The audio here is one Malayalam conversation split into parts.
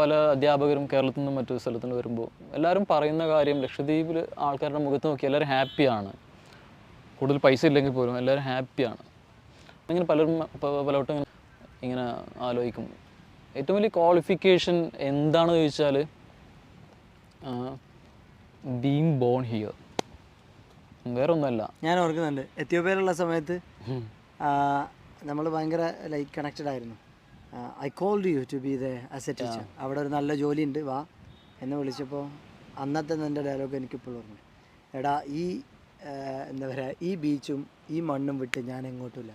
പല അധ്യാപകരും കേരളത്തിൽ നിന്നും മറ്റു സ്ഥലത്തു നിന്ന് വരുമ്പോൾ എല്ലാവരും പറയുന്ന കാര്യം ലക്ഷദ്വീപിൽ ആൾക്കാരുടെ മുഖത്ത് നോക്കി എല്ലാവരും ഹാപ്പിയാണ്. കൂടുതൽ പൈസ ഇല്ലെങ്കിൽ പോലും എല്ലാവരും ഹാപ്പിയാണ്. ഇങ്ങനെ പലരും പലവട്ടം ഇങ്ങനെ ഇങ്ങനെ ആലോചിക്കും. ഏറ്റവും വലിയ ക്വാളിഫിക്കേഷൻ എന്താണെന്ന് ചോദിച്ചാൽ ബീങ് ബോൺ ഹിയർ വേറെ ഒന്നുമല്ല ഞാൻ ഓർക്കുന്നുണ്ട്. എത്യോപ്യയിലുള്ള സമയത്ത് നമ്മൾ ഭയങ്കര ലൈക്ക് കണക്റ്റഡ് ആയിരുന്നു. I called you to be the as a teacher അവിടെ ഒരു നല്ല ജോലി ഉണ്ട് വാ. എന്നെ വിളിച്ചപ്പോൾ അന്നത്തെ എന്റെ ഡയലോഗ് എനിക്കിപ്പോഴും ഓർമ്മ എടാ ഈ ആ, എന്താ പറയുക ഈ ബീച്ചും ഈ മണ്ണും വിട്ട് ഞാൻ എങ്ങോട്ടുമില്ല.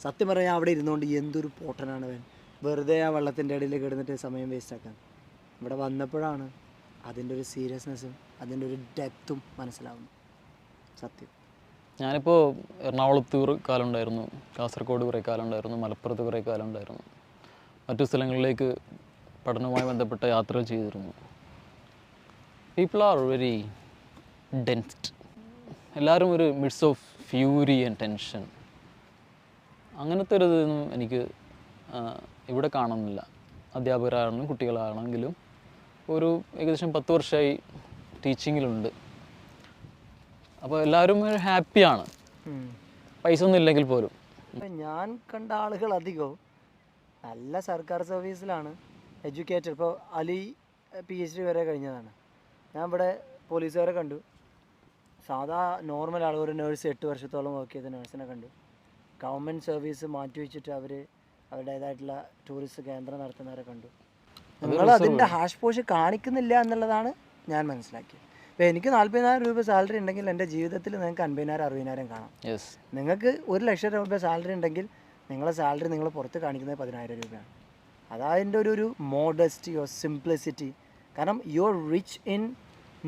സത്യം പറഞ്ഞാൽ അവിടെ ഇരുന്നുകൊണ്ട് എന്തൊരു പോട്ടനാണ് അവൻ. വെറുതെ ആ വെള്ളത്തിന്റെ ഇടയിൽ കിടന്നിട്ട് സമയം വേസ്റ്റ് ആക്കാൻ. ഇവിടെ വന്നപ്പോഴാണ് അതിന്റെ ഒരു സീരിയസ്നെസ്സും അതിന്റെ ഒരു ഡെപ്തും മനസ്സിലാവുന്നു സത്യം. ഞാനിപ്പോൾ എറണാകുളത്ത് കുറേ കാലം ഉണ്ടായിരുന്നു. കാസർഗോഡ് കുറേ കാലം ഉണ്ടായിരുന്നു. മലപ്പുറത്ത് കുറേ കാലം ഉണ്ടായിരുന്നു. മറ്റു സ്ഥലങ്ങളിലേക്ക് പഠനവുമായി ബന്ധപ്പെട്ട യാത്രകൾ ചെയ്തിരുന്നു. പീപ്പിൾ ആർ വെരി ഡെൻസ്ഡ് എല്ലാവരും ഒരു midst of fury and tension അങ്ങനത്തെ ഒരു ഇതൊന്നും എനിക്ക് ഇവിടെ കാണുന്നില്ല. അധ്യാപകരാണെങ്കിലും കുട്ടികളാണെങ്കിലും ഒരു ഏകദേശം പത്ത് വർഷമായി ടീച്ചിങ്ങിലുണ്ട് അപ്പോൾ എല്ലാവരും ഹാപ്പിയാണ് പൈസ ഒന്നും ഇല്ലെങ്കിൽ പോലും. ഞാൻ കണ്ട ആളുകൾ അധികവും നല്ല സർക്കാർ സർവീസിലാണ് എഡ്യൂക്കേറ്റഡ് ഇപ്പോൾ അലി പി എച്ച് ഡി വരെ കഴിഞ്ഞതാണ്. ഞാൻ ഇവിടെ പോലീസുകാരെ കണ്ടു. സാധാ നോർമൽ ആളുകൾ ഒരു നേഴ്സ് എട്ട് വർഷത്തോളം വർക്ക് ചെയ്ത നേഴ്സിനെ കണ്ടു. ഗവൺമെന്റ് സർവീസ് മാറ്റിവെച്ചിട്ട് അവർ അവരുടേതായിട്ടുള്ള ടൂറിസ്റ്റ് കേന്ദ്രം നടത്തുന്നവരെ കണ്ടു. നിങ്ങൾ അതിന്റെ ഹാഷ് പോഷ് കാണിക്കുന്നില്ല എന്നുള്ളതാണ് ഞാൻ മനസ്സിലാക്കിയത്. ഇപ്പോൾ എനിക്ക് നാൽപ്പതിനായിരം രൂപ സാലറി ഉണ്ടെങ്കിൽ എന്റെ ജീവിതത്തിൽ നിങ്ങൾക്ക് അൻപതിനായിരം അറുപതിനായിരം കാണാം. നിങ്ങൾക്ക് ഒരു ലക്ഷം രൂപ സാലറി ഉണ്ടെങ്കിൽ നിങ്ങളെ സാലറി നിങ്ങൾ പുറത്ത് കാണിക്കുന്നത് പതിനായിരം രൂപയാണ്. അതതിന്റെ ഒരു ഒരു മോഡസ്റ്റി ഓർ സിംപ്ലിസിറ്റി കാരണം you are rich in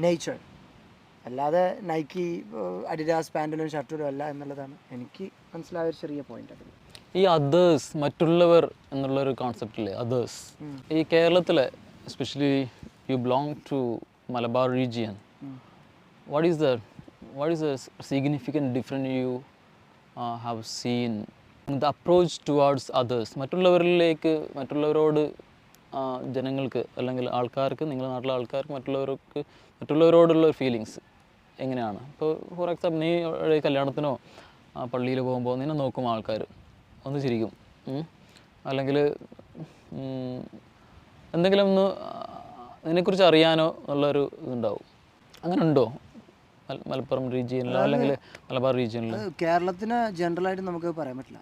nature അല്ലാതെ നൈക്കി അഡിഡാസ് പാന്റിലും ഷർട്ടിലും അല്ല എന്നുള്ളതാണ്. എനിക്ക് മനസ്സിലായ ഒരു ചെറിയ പോയിന്റ് അത്. ഈ അതേഴ്സ് മറ്റുള്ളവർ എന്നുള്ളൊരു കോൺസെപ്റ്റില്ലേ അതേഴ്സ് ഈ കേരളത്തിലെ especially you belong to Malabar region what is the what is the significant different you have seen the approach towards others മറ്റുള്ളവരിലേക്ക് മറ്റുള്ളവരോട് ജനങ്ങൾക്ക് അല്ലെങ്കിൽ ആൾക്കാർക്ക് നിങ്ങളുടെ നാട്ടിലെ ആൾക്കാർക്ക് മറ്റുള്ളവർക്ക് മറ്റുള്ളവരോടുള്ള ഫീലിങ്സ് എങ്ങനെയാണ്? ഇപ്പോൾ ഫോർ എക്സാമ്പിൾ നീ ഒരു കല്യാണത്തിനോ പള്ളിയിൽ പോകുമ്പോൾ നിന്നെ നോക്കും ആൾക്കാർ ഒന്ന് ചിരിക്കും. അല്ലെങ്കിൽ എന്തെങ്കിലും ഒന്ന് നിന്നെക്കുറിച്ച് അറിയാനോ എന്നുള്ളൊരു ഇതുണ്ടാവും. അങ്ങനെ ഉണ്ടോ? മലപ്പുറം റീജിയനിലോ അല്ലെങ്കിൽ മലബാർ റീജിയനിലോ കേരളത്തിന് ജനറലായിട്ട് നമുക്ക് പറയാൻ പറ്റില്ല.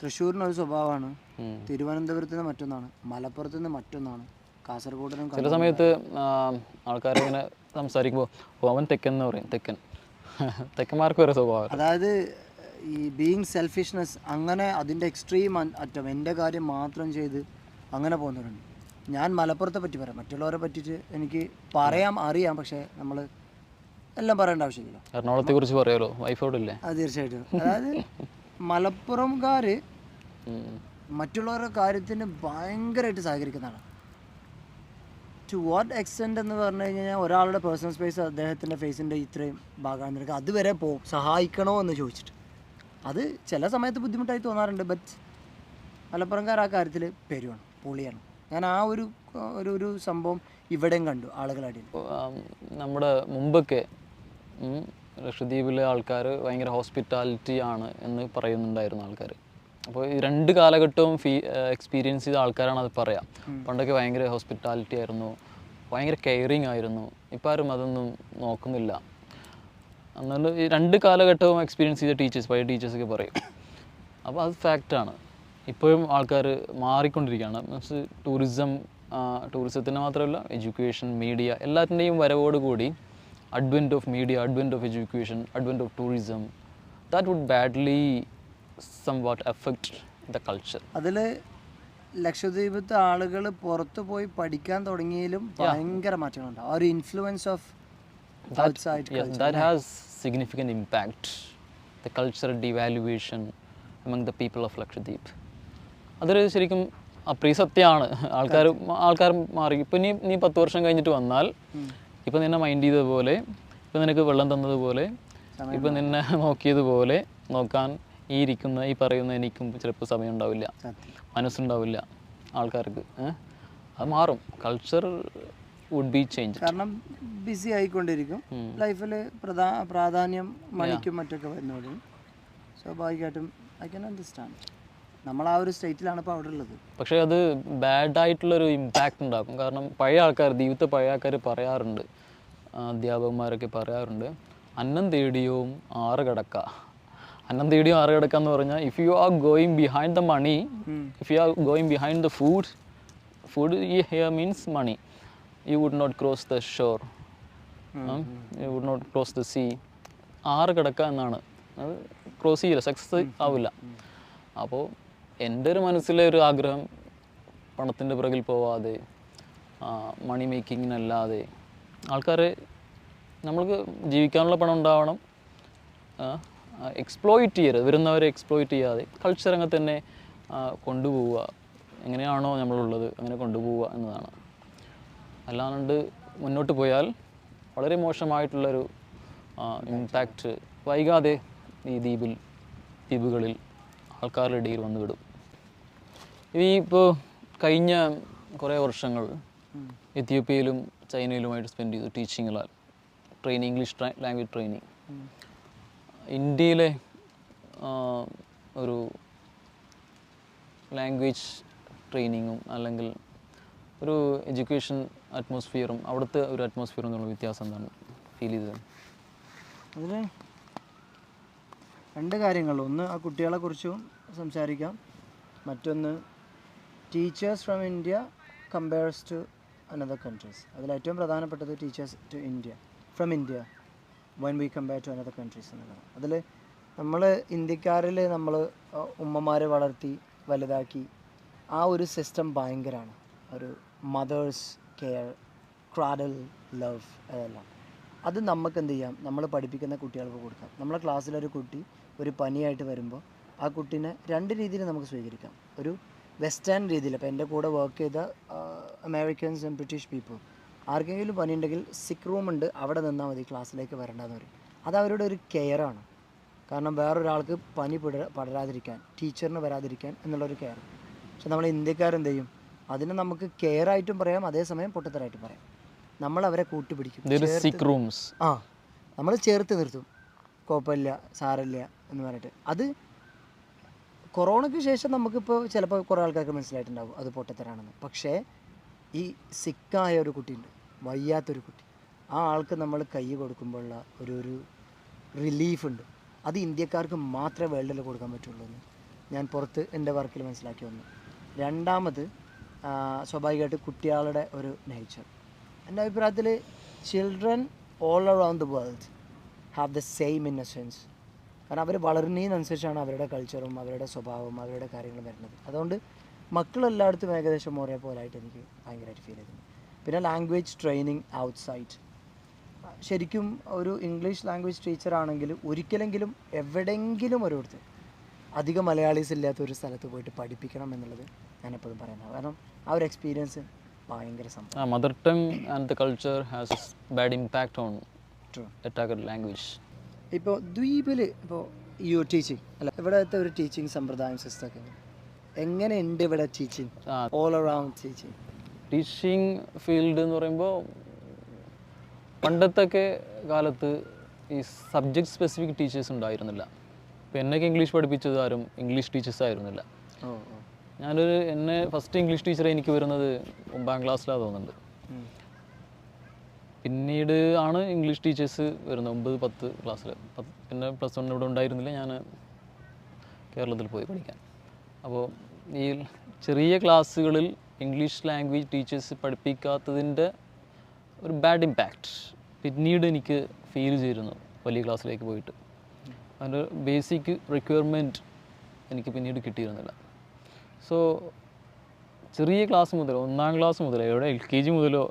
തൃശ്ശൂരിന് ഒരു സ്വഭാവമാണ്. തിരുവനന്തപുരത്തിന് മറ്റൊന്നാണ്. മലപ്പുറത്തിന് മറ്റൊന്നാണ്. കാസർഗോഡിനും ചില സമയത്ത് ആൾക്കാരിങ്ങനെ സംസാരിക്കുമ്പോൾ അവൻ തെക്കൻ എന്ന് പറയും. തെക്കൻ. തെക്കന്മാർക്ക് ഒരു സ്വഭാവം. അതായത് ഈ ബീയിങ് സെൽഫിഷ്നെസ് അങ്ങനെ അതിന്റെ എക്സ്ട്രീം അറ്റം എന്റെ കാര്യം മാത്രം ചെയ്ത് അങ്ങനെ പോകുന്നവരുണ്ട്. ഞാൻ മലപ്പുറത്തെ പറ്റി പറയാം. മറ്റുള്ളവരെ പറ്റിയിട്ട് എനിക്ക് പറയാം അറിയാം. പക്ഷേ നമ്മൾ എല്ലാം പറയേണ്ട ആവശ്യമില്ല എറണാകുളത്തെ കുറിച്ച് പറയാലോ വൈഫോടില്ലേ അത് തീർച്ചയായിട്ടും. അതായത് മലപ്പുറംകാർ മറ്റുള്ളവരുടെ കാര്യത്തിന് ഭയങ്കരമായിട്ട് സഹകരിക്കുന്നതാണ്. ടു വാട്ട് എക്സ്റ്റെന്റ് എന്ന് പറഞ്ഞു കഴിഞ്ഞാൽ ഒരാളുടെ പേഴ്സണൽ സ്പേസ് അദ്ദേഹത്തിന്റെ ഫേസിന്റെ ഇത്രയും ഭാഗമാണ്. നിനക്ക് അതുവരെ പോ സഹായിക്കണോ എന്ന് ചോദിച്ചിട്ട്. അത് ചില സമയത്ത് ബുദ്ധിമുട്ടായി തോന്നാറുണ്ട് ബട്ട് മലപ്പുറംകാർ ആ കാര്യത്തിൽ പെരുവാണ് പൊളിയാണ്. ഞാൻ ആ ഒരു ഒരു ഒരു സംഭവം ഇവിടെയും കണ്ടു ആളുകളടി നമ്മുടെ മുമ്പൊക്കെ ലക്ഷദ്വീപിലെ ആൾക്കാർ ഭയങ്കര ഹോസ്പിറ്റാലിറ്റി ആണ് എന്ന് പറയുന്നുണ്ടായിരുന്നു ആൾക്കാർ അപ്പോൾ ഈ രണ്ട് കാലഘട്ടവും ഫീ എക്സ്പീരിയൻസ് ചെയ്ത ആൾക്കാരാണ് അത് പറയാം. പണ്ടൊക്കെ ഭയങ്കര ഹോസ്പിറ്റാലിറ്റി ആയിരുന്നു. ഭയങ്കര കെയറിങ് ആയിരുന്നു. ഇപ്പം ആരും അതൊന്നും നോക്കുന്നില്ല. എന്നാലും ഈ രണ്ട് കാലഘട്ടവും എക്സ്പീരിയൻസ് ചെയ്ത ടീച്ചേഴ്സ് പഴയ ടീച്ചേഴ്സൊക്കെ പറയും. അപ്പോൾ അത് ഫാക്റ്റാണ് ഇപ്പോഴും ആൾക്കാർ മാറിക്കൊണ്ടിരിക്കുകയാണ്. മീൻസ് ടൂറിസം ടൂറിസത്തിന് മാത്രമല്ല എഡ്യൂക്കേഷൻ മീഡിയ എല്ലാത്തിന്റെയും വരവോടുകൂടി advent of media, advent of education, advent of tourism, that would badly somewhat affect the culture. അതിൽ ലക്ഷദ്വീപത്തെ ആളുകൾ പുറത്തു പോയി പഠിക്കാൻ തുടങ്ങിയാലും ഭയങ്കര മാറ്റങ്ങളുണ്ടാവും ആ ഒരു influence of outside yes that has significant impact the cultural devaluation among the Lakshadweep അതൊരു ശരിക്കും അപ്രീസത്യമാണ് ആൾക്കാർ ആൾക്കാർ മാറി ഇപ്പം നീ നീ പത്ത് വർഷം കഴിഞ്ഞിട്ട് വന്നാൽ ഇപ്പം നിന്നെ മൈൻഡ് ചെയ്തതുപോലെ ഇപ്പം നിനക്ക് വെള്ളം തന്നതുപോലെ ഇപ്പം നിന്നെ നോക്കിയതുപോലെ നോക്കാൻ ഈ ഇരിക്കുന്ന ഈ പറയുന്ന എനിക്കും ചിലപ്പോൾ സമയം ഉണ്ടാവില്ല. മനസ്സുണ്ടാവില്ല ആൾക്കാർക്ക്. അത് മാറും. കൾച്ചർ വുഡ് ബി ചേഞ്ച് കാരണം ബിസി ആയിക്കൊണ്ടിരിക്കും. ലൈഫിൽ പ്രധാ പ്രാധാന്യം മണിക്കും മറ്റൊക്കെ വരുന്നവരും സ്വാഭാവികമായിട്ടും ഐ കൻ അണ്ടർസ്റ്റാൻഡ് നമ്മൾ ആ ഒരു സ്റ്റേറ്റിലാണ് ഇപ്പോൾ അവിടെ ഉള്ളത് പക്ഷേ അത് ബാഡ് ആയിട്ടുള്ള ഒരു ഇമ്പാക്റ്റ് ഉണ്ടാക്കും. കാരണം പഴയ ആൾക്കാർ ദൈവത്തെ പഴയ ആൾക്കാർ പറയാറുണ്ട്. അധ്യാപകന്മാരൊക്കെ പറയാറുണ്ട് അന്നം തേടിയും ആറ് കിടക്ക. അന്നം തേടിയും ആറ് കിടക്ക എന്ന് പറഞ്ഞാൽ if you are going behind the money if you are going behind the food food ഈ here means money you would not cross the shore you would not cross the sea ആറ് കിടക്ക എന്നാണ്. അത് ക്രോസ് ചെയ്യില്ല സക്സസ് ആവില്ല. അപ്പോൾ എന്റെ ഒരു മനസ്സിലെ ഒരു ആഗ്രഹം പണത്തിന്റെ പിറകിൽ പോവാതെ മണി മേക്കിങ്ങിനല്ലാതെ ആൾക്കാർ നമ്മൾക്ക് ജീവിക്കാനുള്ള പണം ഉണ്ടാവണം. എക്സ്പ്ലോയിറ്റ് ചെയ്യരുത്. വരുന്നവരെ എക്സ്പ്ലോയിറ്റ് ചെയ്യാതെ കൾച്ചർ രംഗത്ത് തന്നെ കൊണ്ടുപോവുക. എങ്ങനെയാണോ നമ്മളുള്ളത് അങ്ങനെ കൊണ്ടുപോവുക എന്നതാണ്. അല്ലാണ്ട് മുന്നോട്ട് പോയാൽ വളരെ മോശമായിട്ടുള്ളൊരു ഇമ്പാക്റ്റ് വൈകാതെ ഈ ദ്വീപിൽ ദ്വീപുകളിൽ ആൾക്കാരുടെ ഇടയിൽ വന്നു വിടും ഈ ഇപ്പോൾ കഴിഞ്ഞ കുറേ വർഷങ്ങൾ എത്യോപ്യയിലും ചൈനയിലുമായിട്ട് സ്പെൻഡ് ചെയ്തു ടീച്ചിങ്ങിലാൽ ട്രെയിനിങ് ഇംഗ്ലീഷ് ലാംഗ്വേജ് ട്രെയിനിങ് ഇന്ത്യയിലെ ഒരു ലാംഗ്വേജ് ട്രെയിനിങ്ങും അല്ലെങ്കിൽ ഒരു എഡ്യൂക്കേഷൻ അറ്റ്മോസ്ഫിയറും അവിടുത്തെ ഒരു അറ്റ്മോസ്ഫിയറും തമ്മിലുള്ള വ്യത്യാസം എന്താണ്? ഫീൽ ചെയ്തത്? അതിൽ രണ്ട് കാര്യങ്ങൾ. ഒന്ന് ആ കുട്ടികളെ കുറിച്ചും സംസാരിക്കാം. മറ്റൊന്ന് teachers from India compares to another countries അതിൽ ഏറ്റവും പ്രധാനപ്പെട്ടത് teachers to India from India when we compare to another countries എന്നുള്ളതാണ്. അതിൽ നമ്മൾ ഇന്ത്യക്കാരിൽ നമ്മൾ ഉമ്മമാരെ വളർത്തി വലുതാക്കി ആ ഒരു സിസ്റ്റം ഭയങ്കരമാണ് ഒരു മദേഴ്സ് കെയർ ക്രാഡൽ ലവ് അതെല്ലാം. അത് നമുക്ക് എന്ത് ചെയ്യാം? നമ്മൾ പഠിപ്പിക്കുന്ന കുട്ടികൾക്ക് കൊടുക്കാം. നമ്മളെ ക്ലാസ്സിലൊരു കുട്ടി ഒരു പനിയായിട്ട് വരുമ്പോൾ ആ കുട്ടീനെ രണ്ട് രീതിയിൽ നമുക്ക് സ്വീകരിക്കാം. ഒരു വെസ്റ്റേൺ രീതിയിൽ അപ്പോൾ എന്റെ കൂടെ വർക്ക് ചെയ്ത അമേരിക്കൻസ് ആൻഡ് ബ്രിട്ടീഷ് പീപ്പിൾ ആർക്കെങ്കിലും പണിയുണ്ടെങ്കിൽ സിക്ക് റൂം ഉണ്ട് അവിടെ നിന്നാൽ മതി ക്ലാസ്സിലേക്ക് വരേണ്ടതെന്ന് പറയും. അത് അവരുടെ ഒരു കെയറാണ് കാരണം വേറൊരാൾക്ക് പനി പിട പടരാതിരിക്കാൻ ടീച്ചറിന് വരാതിരിക്കാൻ എന്നുള്ളൊരു കെയർ പക്ഷെ നമ്മൾ ഇന്ത്യക്കാരെന്ത് ചെയ്യും അതിന് നമുക്ക് കെയർ ആയിട്ടും പറയാം അതേസമയം പൊട്ടത്തരായിട്ടും പറയാം. നമ്മൾ അവരെ കൂട്ടുപിടിക്കും ആ നമ്മൾ ചേർത്ത് നിർത്തും. കുഴപ്പമില്ല സാരമില്ല എന്ന് പറഞ്ഞിട്ട്. അത് കൊറോണയ്ക്ക് ശേഷം നമുക്കിപ്പോൾ ചിലപ്പോൾ കുറേ ആൾക്കാർക്ക് മനസ്സിലായിട്ടുണ്ടാവും അത് പൊട്ടത്തരാണെന്ന്. പക്ഷേ ഈ സിക്കായ ഒരു കുട്ടിയുണ്ട് വയ്യാത്തൊരു കുട്ടി. ആ ആൾക്ക് നമ്മൾ കൈ കൊടുക്കുമ്പോഴുള്ള ഒരു ഒരു റിലീഫ് ഉണ്ട്. അത് ഇന്ത്യക്കാർക്ക് മാത്രമേ വേൾഡിൽ കൊടുക്കാൻ പറ്റുള്ളൂ എന്ന് ഞാൻ പുറത്ത് എന്റെ വർക്കിൽ മനസ്സിലാക്കി വന്നു. രണ്ടാമത് സ്വാഭാവികമായിട്ട് കുട്ടികളുടെ ഒരു നേച്ചർ എന്റെ അഭിപ്രായത്തിൽ children all around the world have the same innocence കാരണം അവർ വളരുന്നതിനനുസരിച്ചാണ് അവരുടെ കൾച്ചറും അവരുടെ സ്വഭാവവും അവരുടെ കാര്യങ്ങളും വരുന്നത്. അതുകൊണ്ട് മക്കളെല്ലായിടത്തും ഏകദേശം ഒരേ പോലായിട്ട് എനിക്ക് ഭയങ്കരമായിട്ട് ഫീൽ ചെയ്തു പിന്നെ ലാംഗ്വേജ് ട്രെയിനിങ് ഔട്ട്സൈഡ് ശരിക്കും ഒരു ഇംഗ്ലീഷ് ലാംഗ്വേജ് ടീച്ചർ ആണെങ്കിൽ ഒരിക്കലെങ്കിലും എവിടെയെങ്കിലും ഒരിടത്ത് അധികം മലയാളീസ് ഇല്ലാത്ത ഒരു സ്ഥലത്ത് പോയിട്ട് പഠിപ്പിക്കണം എന്നുള്ളത് ഞാൻ എപ്പോഴും പറയുന്നത് കാരണം ആ ഒരു എക്സ്പീരിയൻസ് ഭയങ്കര സംഭവം mother tongue and the culture has bad impact on attacked language ഇപ്പോൾ ദ്വീപിൽ ഇപ്പോൾ യു ടീച്ചിങ് അല്ല ഇവിടുത്തെ ഒരു ടീച്ചിങ് സമ്പ്രദായം സിസ്റ്റൊക്കെ എങ്ങനെ എങ്ങനെയുണ്ട് ഇവിടെ teaching all around teaching teaching field എന്ന് പറയുമ്പോൾ പണ്ടത്തൊക്കെ കാലത്ത് ഈ സബ്ജക്ട് സ്പെസിഫിക് ടീച്ചേഴ്സ് ഉണ്ടായിരുന്നില്ല. ഇപ്പം എന്നൊക്കെ ഇംഗ്ലീഷ് പഠിപ്പിച്ചത് ആരും ഇംഗ്ലീഷ് ടീച്ചേഴ്സ് ആയിരുന്നില്ല. ഞാനൊരു എന്നെ ഫസ്റ്റ് ഇംഗ്ലീഷ് ടീച്ചർ എനിക്ക് വരുന്നത് ഒമ്പതാം ക്ലാസ്സിലാണ് തോന്നുന്നുണ്ട്. പിന്നീട് ആണ് ഇംഗ്ലീഷ് ടീച്ചേഴ്സ് വരുന്നത്. ഒമ്പത് പത്ത് ക്ലാസ്സിൽ പിന്നെ പ്ലസ് വൺ ഇവിടെ ഉണ്ടായിരുന്നില്ല. ഞാൻ കേരളത്തിൽ പോയി പഠിക്കാൻ. അപ്പോൾ ഈ ചെറിയ ക്ലാസ്സുകളിൽ ഇംഗ്ലീഷ് ലാംഗ്വേജ് ടീച്ചേഴ്സ് പഠിപ്പിക്കാത്തതിന്റെ ഒരു ബാഡ് ഇമ്പാക്റ്റ് പിന്നീട് എനിക്ക് ഫീൽ ചെയ്തിരുന്നു വലിയ ക്ലാസ്സിലേക്ക് പോയിട്ട്. അതിന്റെ ബേസിക് റിക്വയർമെന്റ് എനിക്ക് പിന്നീട് കിട്ടിയിരുന്നില്ല. സോ ചെറിയ ക്ലാസ് മുതൽ ഒന്നാം ക്ലാസ് മുതൽ എവിടെ എൽ കെ ജി മുതലോ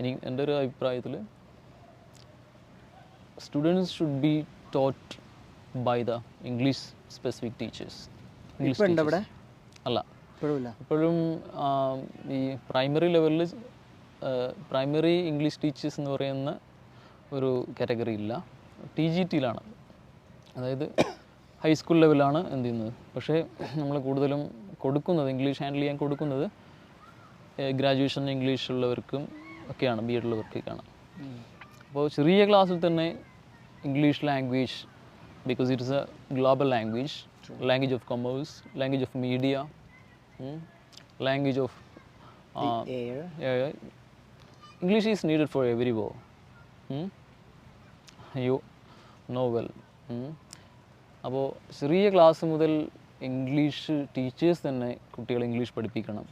എനിക്ക് എന്റെ ഒരു അഭിപ്രായത്തിൽ students should be taught by the English specific teachers English അല്ല. ഇപ്പോഴും ഈ പ്രൈമറി ലെവലിൽ പ്രൈമറി ഇംഗ്ലീഷ് ടീച്ചേഴ്സ് എന്ന് പറയുന്ന ഒരു കാറ്റഗറി ഇല്ല. ടി ജി ടിയിലാണ് അതായത് ഹൈസ്കൂൾ ലെവലാണ് എന്ത് ചെയ്യുന്നത്. പക്ഷേ നമ്മൾ കൂടുതലും കൊടുക്കുന്നത് ഇംഗ്ലീഷ് ഹാൻഡിൽ ചെയ്യാൻ കൊടുക്കുന്നത് ഗ്രാജുവേഷൻ ഇംഗ്ലീഷ് ഉള്ളവർക്കും ഒക്കെയാണ് ബി എഡുള്ളവർക്കൊക്കെയാണ് അപ്പോൾ ചെറിയ ക്ലാസ്സിൽ തന്നെ English language because it is a global language language of commerce language of media language of English is needed for every whoa you novel? അപ്പോൾ ചെറിയ ക്ലാസ് മുതൽ ഇംഗ്ലീഷ് ടീച്ചേഴ്സ് തന്നെ കുട്ടികളെ ഇംഗ്ലീഷ് പഠിപ്പിക്കണം.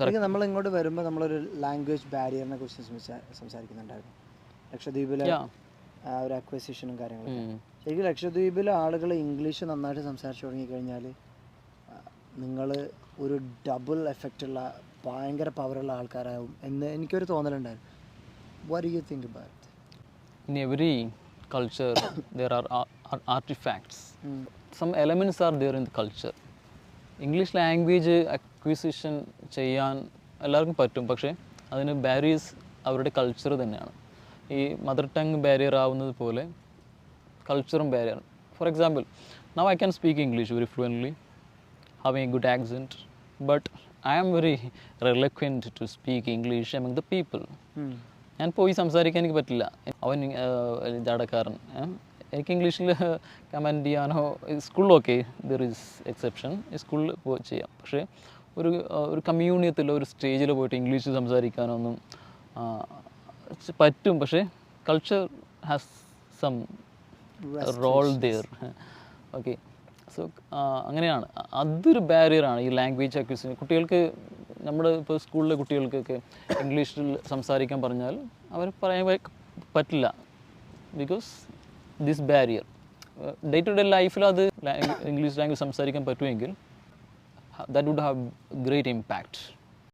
ശരിക്കും നമ്മൾ ഇങ്ങോട്ട് വരുമ്പോൾ നമ്മളൊരു ലാംഗ്വേജ് ബാരിയറിനെ കുറിച്ച് സംസാരിക്കുന്നുണ്ടായിരുന്നു. ലക്ഷദ്വീപിലെ ഒരു അക്വസിഷനും കാര്യങ്ങളും. ശരിക്കും ലക്ഷദ്വീപിലെ ആളുകൾ ഇംഗ്ലീഷ് നന്നായിട്ട് സംസാരിച്ചു തുടങ്ങിക്കഴിഞ്ഞാൽ നിങ്ങൾ ഒരു ഡബിൾ എഫക്റ്റ് ഉള്ള ഭയങ്കര പവറുള്ള ആൾക്കാരാകും എന്ന് എനിക്കൊരു തോന്നലുണ്ടായിരുന്നു. What you think about in every culture ar- ar- artifacts. Some elements are there in the culture. English language acquisition ചെയ്യാൻ എല്ലാവർക്കും പറ്റും. പക്ഷേ അതിന് ബാരിയേഴ്സ് അവരുടെ കൾച്ചർ തന്നെയാണ്. ഈ മദർ ടങ് ബാരിയർ ആവുന്നത് പോലെ കൾച്ചറും barrier for example now I can speak English very fluently having a good accent but I am very reluctant to speak English among the people ഞാൻ പോയി സംസാരിക്കാൻ എനിക്ക് പറ്റില്ല. അവൻ ജാടക്കാരൻ? എനിക്ക് ഇംഗ്ലീഷിൽ കമന്റ് ചെയ്യാനോ സ്കൂളിലൊക്കെ ദർ ഈസ് എക്സെപ്ഷൻ സ്കൂളിൽ പോയി ചെയ്യാം. പക്ഷേ ഒരു ഒരു കമ്മ്യൂണിയത്തിൽ ഒരു സ്റ്റേജിൽ പോയിട്ട് ഇംഗ്ലീഷ് സംസാരിക്കാനൊന്നും പറ്റും. പക്ഷേ culture has some role there okay so അങ്ങനെയാണ്. അതൊരു ബാരിയറാണ് ഈ ലാംഗ്വേജ് അക്വിസിഷൻ കുട്ടികൾക്ക് നമ്മുടെ ഇപ്പോൾ സ്കൂളിലെ കുട്ടികൾക്കൊക്കെ ഇംഗ്ലീഷിൽ സംസാരിക്കാൻ പറഞ്ഞാൽ അവർ പറയാൻ പറ്റില്ല. Because this barrier day to day ലൈഫിൽ അത് ഇംഗ്ലീഷ് ലാംഗ്വേജ് സംസാരിക്കാൻ പറ്റുമെങ്കിൽ that would have great impact